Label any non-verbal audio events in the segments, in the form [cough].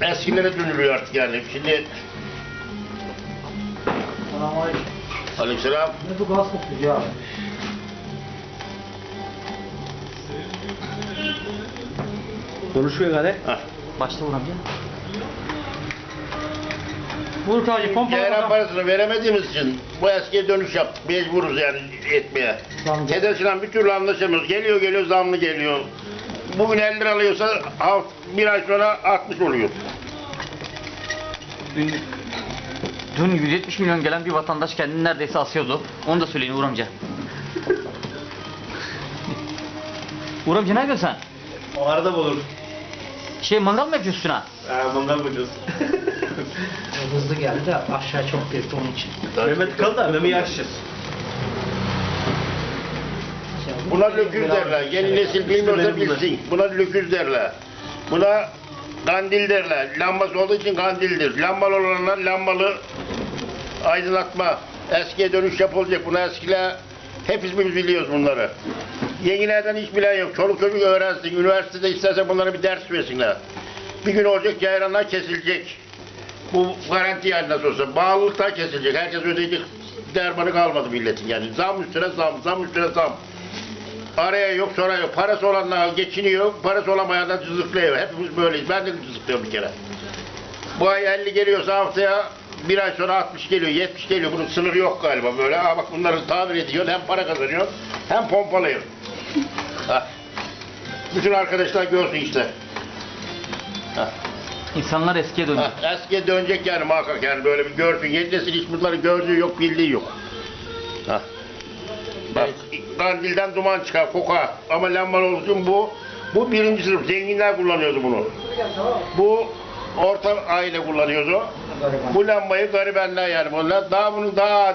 eskilere dönülüyor artık yani. Şimdi Selamünaleyküm. Aleykümselam. Ne bu gaz kokuyor ya? Konuşuyor gari. Hah. Başta vur amca. Vur Taci pompa Ceyran parasını veremediğimiz için bu eskiye dönüş yaptık. Mecburuz yani etmeye. Zam- Tedesiyle bir türlü anlaşamıyoruz. Geliyor geliyor zamlı geliyor. Bugün 50 lira alıyorsa haft- bir ay sonra 60 oluyor. Dün, dün 170 milyon gelen bir vatandaş kendini neredeyse asıyordu. Onu da söyleyin Uğur amca. [laughs] Uğur amca ne yapıyorsun sen? O arada bulur. Şey mangal mı yapıyorsun ha? Ha, mangal bulacağız. [laughs] Hızlı geldi de aşağı çok girdi onun için. Mehmet kaldı da Mehmet'i açacağız. Buna löküz derler. Yeni nesil bilmiyorsa bilsin. Buna löküz derler. Buna kandil derler. Lambası olduğu için kandildir. Lambalı olanlar lambalı aydınlatma. Eskiye dönüş yapılacak. Buna eskiler hepimiz biliyoruz bunları. Yenilerden hiç bilen yok. Çoluk çocuk öğrensin. Üniversitede isterse bunlara bir ders versinler. Bir gün olacak cayranlar kesilecek. Bu garanti yani nasıl olsa. Bağlılıktan kesilecek. Herkes ödeyecek. Dermanı kalmadı milletin yani. Zam üstüne zam, zam üstüne zam. Araya yok, sonra yok. Parası olanlar geçiniyor, parası olamayan da cızıklıyor. Hepimiz böyleyiz. Ben de cızıklıyorum bir kere. Bu ay 50 geliyorsa haftaya bir ay sonra 60 geliyor, 70 geliyor. Bunun sınırı yok galiba böyle. Aa bak bunları tamir ediyor, hem para kazanıyor, hem pompalıyor. [laughs] Hah. Bütün arkadaşlar görsün işte. Hah. İnsanlar eskiye döndü. Ha, eskiye dönecek yani muhakkak yani böyle bir görsün. Yeni nesil hiç bunları gördüğü yok, bildiği yok. Ha. Bak, kandilden duman çıkar, kokar. Ama lambalı olsun bu, bu birinci sınıf. Zenginler kullanıyordu bunu. Bu orta aile kullanıyordu. Bu lambayı garibenler yani bunlar. Daha bunun daha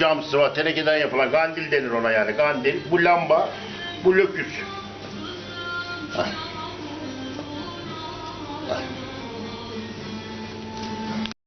camsı var. Tenekeden yapılan. Kandil denir ona yani. Kandil. Bu lamba. Bu löküs.